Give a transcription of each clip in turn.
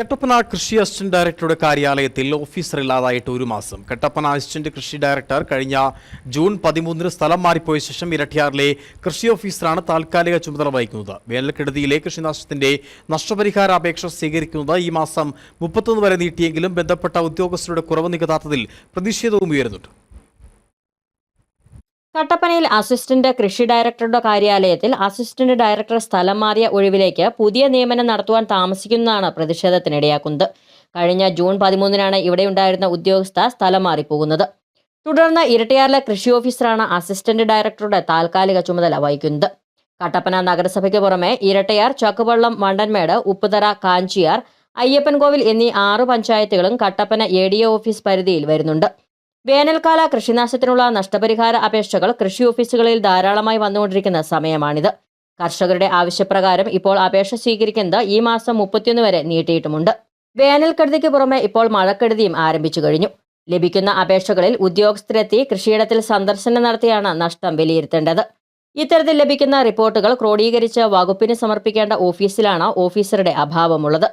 കട്ടപ്പന കൃഷി അസിസ്റ്റന്റ് ഡയറക്ടറുടെ കാര്യാലയത്തിൽ ഓഫീസർ ഇല്ലാതായിട്ട് ഒരു മാസം. കട്ടപ്പന അസിസ്റ്റന്റ് കൃഷി ഡയറക്ടർ കഴിഞ്ഞ ജൂൺ പതിമൂന്നിന് സ്ഥലം മാറിപ്പോയ ശേഷം ഇരട്ടിയാറിലെ കൃഷി ഓഫീസറാണ് താൽക്കാലിക ചുമതല വഹിക്കുന്നത്. വേനൽക്കെടുതിയിലെ കൃഷിനാശത്തിന്റെ നഷ്ടപരിഹാര അപേക്ഷ സ്വീകരിക്കുന്നത് ഈ മാസം മുപ്പത്തൊന്ന് വരെ നീട്ടിയെങ്കിലും ബന്ധപ്പെട്ട ഉദ്യോഗസ്ഥരുടെ കുറവ് നികത്താത്തതിൽ പ്രതിഷേധവും ഉയരുന്നുണ്ട്. കട്ടപ്പനയിൽ അസിസ്റ്റന്റ് കൃഷി ഡയറക്ടറുടെ കാര്യാലയത്തിൽ അസിസ്റ്റന്റ് ഡയറക്ടർ സ്ഥലം മാറിയ ഒഴിവിലേക്ക് പുതിയ നിയമനം നടത്തുവാൻ താമസിക്കുന്നതാണ് പ്രതിഷേധത്തിനിടയാക്കുന്നത്. കഴിഞ്ഞ ജൂൺ പതിമൂന്നിനാണ് ഇവിടെയുണ്ടായിരുന്ന ഉദ്യോഗസ്ഥ സ്ഥലം മാറിപ്പോകുന്നത്. തുടർന്ന് ഇരട്ടിയാറിലെ കൃഷി ഓഫീസറാണ് അസിസ്റ്റന്റ് ഡയറക്ടറുടെ താൽക്കാലിക ചുമതല വഹിക്കുന്നത്. കട്ടപ്പന നഗരസഭയ്ക്ക് പുറമെ ഇരട്ടയാർ ചക്കുവള്ളം വണ്ടൻമേട് ഉപ്പുതറ കാഞ്ചിയാർ അയ്യപ്പൻകോവിൽ എന്നീ ആറ് പഞ്ചായത്തുകളും കട്ടപ്പന എ ഡി ഓഫീസ് പരിധിയിൽ വരുന്നുണ്ട്. വേനൽക്കാല കൃഷിനാശത്തിനുള്ള നഷ്ടപരിഹാര അപേക്ഷകൾ കൃഷി ഓഫീസുകളിൽ ധാരാളമായി വന്നുകൊണ്ടിരിക്കുന്ന സമയമാണിത്. കർഷകരുടെ ആവശ്യപ്രകാരം ഇപ്പോൾ അപേക്ഷ സ്വീകരിക്കുന്നത് ഈ മാസം മുപ്പത്തിയൊന്ന് വരെ നീട്ടിയിട്ടുമുണ്ട്. വേനൽക്കെടുതിക്ക് പുറമെ ഇപ്പോൾ മഴക്കെടുതിയും ആരംഭിച്ചു കഴിഞ്ഞു. ലഭിക്കുന്ന അപേക്ഷകളിൽ ഉദ്യോഗസ്ഥരെത്തി കൃഷിയിടത്തിൽ സന്ദർശനം നടത്തിയാണ് നഷ്ടം വിലയിരുത്തേണ്ടത്. ഇത്തരത്തിൽ ലഭിക്കുന്ന റിപ്പോർട്ടുകൾ ക്രോഡീകരിച്ച് വകുപ്പിന് സമർപ്പിക്കേണ്ട ഓഫീസിലാണ് ഓഫീസറുടെ അഭാവമുള്ളത്.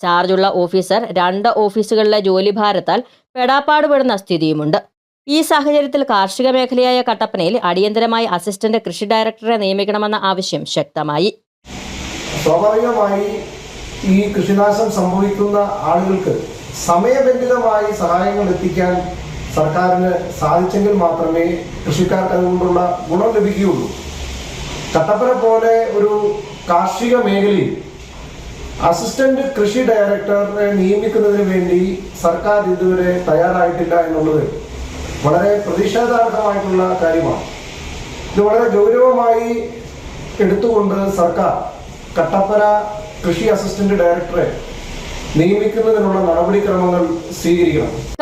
ചാർജുള്ള ഓഫീസർ രണ്ട് ഓഫീസുകളിലെ ജോലിഭാരത്താൽ പെടാപ്പാടുപെടുന്ന സ്ഥിതിയുമുണ്ട്. ഈ സാഹചര്യത്തിൽ കാർഷിക മേഖലയായ കട്ടപ്പനയിൽ അടിയന്തരമായി അസിസ്റ്റന്റ് കൃഷി ഡയറക്ടറെ നിയമിക്കണമെന്ന ആവശ്യം ശക്തമായി. സ്വാഭാവികമായി ഈ കൃഷിനാശം സംഭവിക്കുന്ന ആളുകൾക്ക് സമയബന്ധിതമായി സഹായങ്ങൾ എത്തിക്കാൻ സർക്കാരിന് സാധിച്ചെങ്കിൽ മാത്രമേ കൃഷിക്കാർക്ക് അതുകൊണ്ടുള്ള ഗുണം ലഭിക്കുകയുള്ളൂ. കട്ടപ്പന പോലെ ഒരു കാർഷിക മേഖലയിൽ അസിസ്റ്റന്റ് കൃഷി ഡയറക്ടറെ നിയമിക്കുന്നതിന് വേണ്ടി സർക്കാർ ഇതുവരെ തയ്യാറായിട്ടില്ല എന്നുള്ളത് വളരെ പ്രതിഷേധാർഹമായിട്ടുള്ള കാര്യമാണ്. ഇത് വളരെ ഗൗരവമായി എടുത്തുകൊണ്ട് സർക്കാർ കട്ടപ്പന കൃഷി അസിസ്റ്റന്റ് ഡയറക്ടറെ നിയമിക്കുന്നതിനുള്ള നടപടിക്രമങ്ങൾ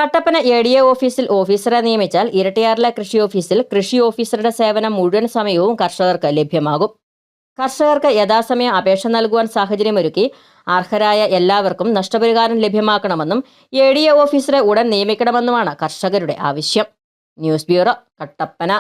കട്ടപ്പന എ ഡി എ ഓഫീസിൽ ഓഫീസറെ നിയമിച്ചാൽ ഇരട്ടിയാറിലെ കൃഷി ഓഫീസിൽ കൃഷി ഓഫീസറുടെ സേവനം മുഴുവൻ സമയവും കർഷകർക്ക് ലഭ്യമാകും. കർഷകർക്ക് യഥാസമയം അപേക്ഷ നൽകുവാൻ സാഹചര്യമൊരുക്കി അർഹരായ എല്ലാവർക്കും നഷ്ടപരിഹാരം ലഭ്യമാക്കണമെന്നും എ ഡി എ ഓഫീസറെ ഉടൻ നിയമിക്കണമെന്നുമാണ് കർഷകരുടെ ആവശ്യം. News bureau Kattappana.